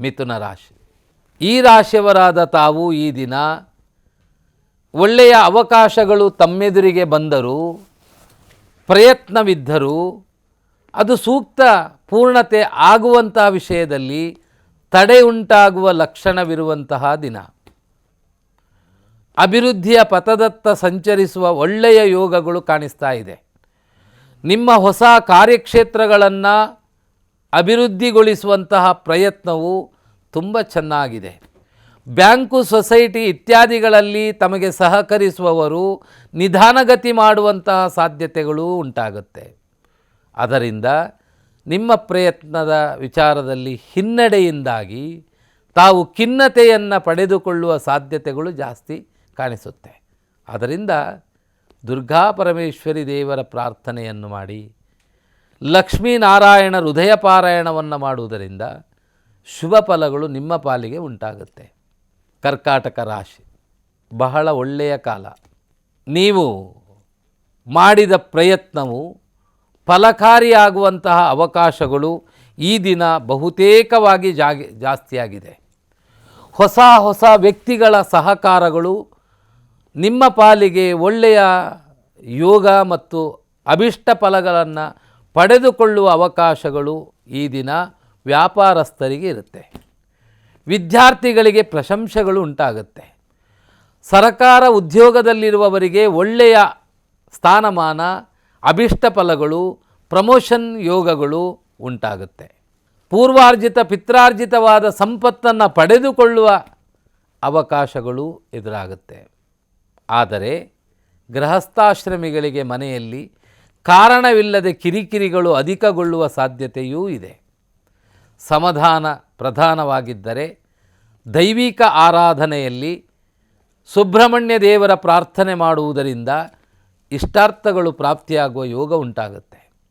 ಮಿಥುನ ರಾಶಿ. ಈ ರಾಶಿಯವರಾದ ತಾವು ಈ ದಿನ ಒಳ್ಳೆಯ ಅವಕಾಶಗಳು ತಮ್ಮೆದುರಿಗೆ ಬಂದರೂ, ಪ್ರಯತ್ನವಿದ್ದರೂ, ಅದು ಸೂಕ್ತ ಪೂರ್ಣತೆ ಆಗುವಂತಹ ವಿಷಯದಲ್ಲಿ ತಡೆ ಉಂಟಾಗುವ ಲಕ್ಷಣವಿರುವಂತಹ ದಿನ. ಅಭಿವೃದ್ಧಿಯ ಪಥದತ್ತ ಸಂಚರಿಸುವ ಒಳ್ಳೆಯ ಯೋಗಗಳು ಕಾಣಿಸ್ತಾ ಇದೆ. ನಿಮ್ಮ ಹೊಸ ಕಾರ್ಯಕ್ಷೇತ್ರಗಳನ್ನು ಅಭಿವೃದ್ಧಿಗೊಳಿಸುವಂತಹ ಪ್ರಯತ್ನವು ತುಂಬ ಚೆನ್ನಾಗಿದೆ. ಬ್ಯಾಂಕು ಸೊಸೈಟಿ ಇತ್ಯಾದಿಗಳಲ್ಲಿ ತಮಗೆ ಸಹಕರಿಸುವವರು ನಿಧಾನಗತಿ ಮಾಡುವಂತಹ ಸಾಧ್ಯತೆಗಳು ಉಂಟಾಗುತ್ತೆ. ಅದರಿಂದ ನಿಮ್ಮ ಪ್ರಯತ್ನದ ವಿಚಾರದಲ್ಲಿ ಹಿನ್ನಡೆಯಿಂದಾಗಿ ತಾವು ಖಿನ್ನತೆಯನ್ನು ಪಡೆದುಕೊಳ್ಳುವ ಸಾಧ್ಯತೆಗಳು ಜಾಸ್ತಿ ಕಾಣಿಸುತ್ತೆ. ಅದರಿಂದ ದುರ್ಗಾ ಪರಮೇಶ್ವರಿ ದೇವರ ಪ್ರಾರ್ಥನೆಯನ್ನು ಮಾಡಿ ಲಕ್ಷ್ಮೀನಾರಾಯಣ ಹೃದಯ ಪಾರಾಯಣವನ್ನು ಮಾಡುವುದರಿಂದ ಶುಭ ಫಲಗಳು ನಿಮ್ಮ ಪಾಲಿಗೆ ಉಂಟಾಗುತ್ತೆ. ಕರ್ಕಾಟಕ ರಾಶಿ, ಬಹಳ ಒಳ್ಳೆಯ ಕಾಲ. ನೀವು ಮಾಡಿದ ಪ್ರಯತ್ನವು ಫಲಕಾರಿಯಾಗುವಂತಹ ಅವಕಾಶಗಳು ಈ ದಿನ ಬಹುತೇಕವಾಗಿ ಜಾಗಿ, ಜಾಸ್ತಿಯಾಗಿದೆ. ಹೊಸ ಹೊಸ ವ್ಯಕ್ತಿಗಳ ಸಹಕಾರಗಳು ನಿಮ್ಮ ಪಾಲಿಗೆ ಒಳ್ಳೆಯ ಯೋಗ ಮತ್ತು ಅಭಿಷ್ಟ ಫಲಗಳನ್ನು ಪಡೆದುಕೊಳ್ಳುವ ಅವಕಾಶಗಳು ಈ ದಿನ ವ್ಯಾಪಾರಸ್ಥರಿಗೆ ಇರುತ್ತೆ. ವಿದ್ಯಾರ್ಥಿಗಳಿಗೆ ಪ್ರಶಂಸೆಗಳು ಉಂಟಾಗುತ್ತೆ. ಸರಕಾರ ಉದ್ಯೋಗದಲ್ಲಿರುವವರಿಗೆ ಒಳ್ಳೆಯ ಸ್ಥಾನಮಾನ, ಅಭಿಷ್ಟ ಫಲಗಳು, ಪ್ರಮೋಷನ್ ಯೋಗಗಳು ಉಂಟಾಗುತ್ತೆ. ಪೂರ್ವಾರ್ಜಿತ, ಪಿತ್ರಾರ್ಜಿತವಾದ ಸಂಪತ್ತನ್ನು ಪಡೆದುಕೊಳ್ಳುವ ಅವಕಾಶಗಳು ಎದುರಾಗುತ್ತೆ. ಆದರೆ ಗೃಹಸ್ಥಾಶ್ರಮಿಗಳಿಗೆ ಮನೆಯಲ್ಲಿ ಕಾರಣವಿಲ್ಲದೆ ಕಿರಿಕಿರಿಗಳು ಅಧಿಕಗೊಳ್ಳುವ ಸಾಧ್ಯತೆಯೂ ಇದೆ. ಸಮಾಧಾನ ಪ್ರಧಾನವಾಗಿದ್ದರೆ ದೈವಿಕ ಆರಾಧನೆಯಲ್ಲಿ ಸುಬ್ರಹ್ಮಣ್ಯ ದೇವರ ಪ್ರಾರ್ಥನೆ ಮಾಡುವುದರಿಂದ ಇಷ್ಟಾರ್ಥಗಳು ಪ್ರಾಪ್ತಿಯಾಗುವ ಯೋಗ ಉಂಟಾಗುತ್ತೆ.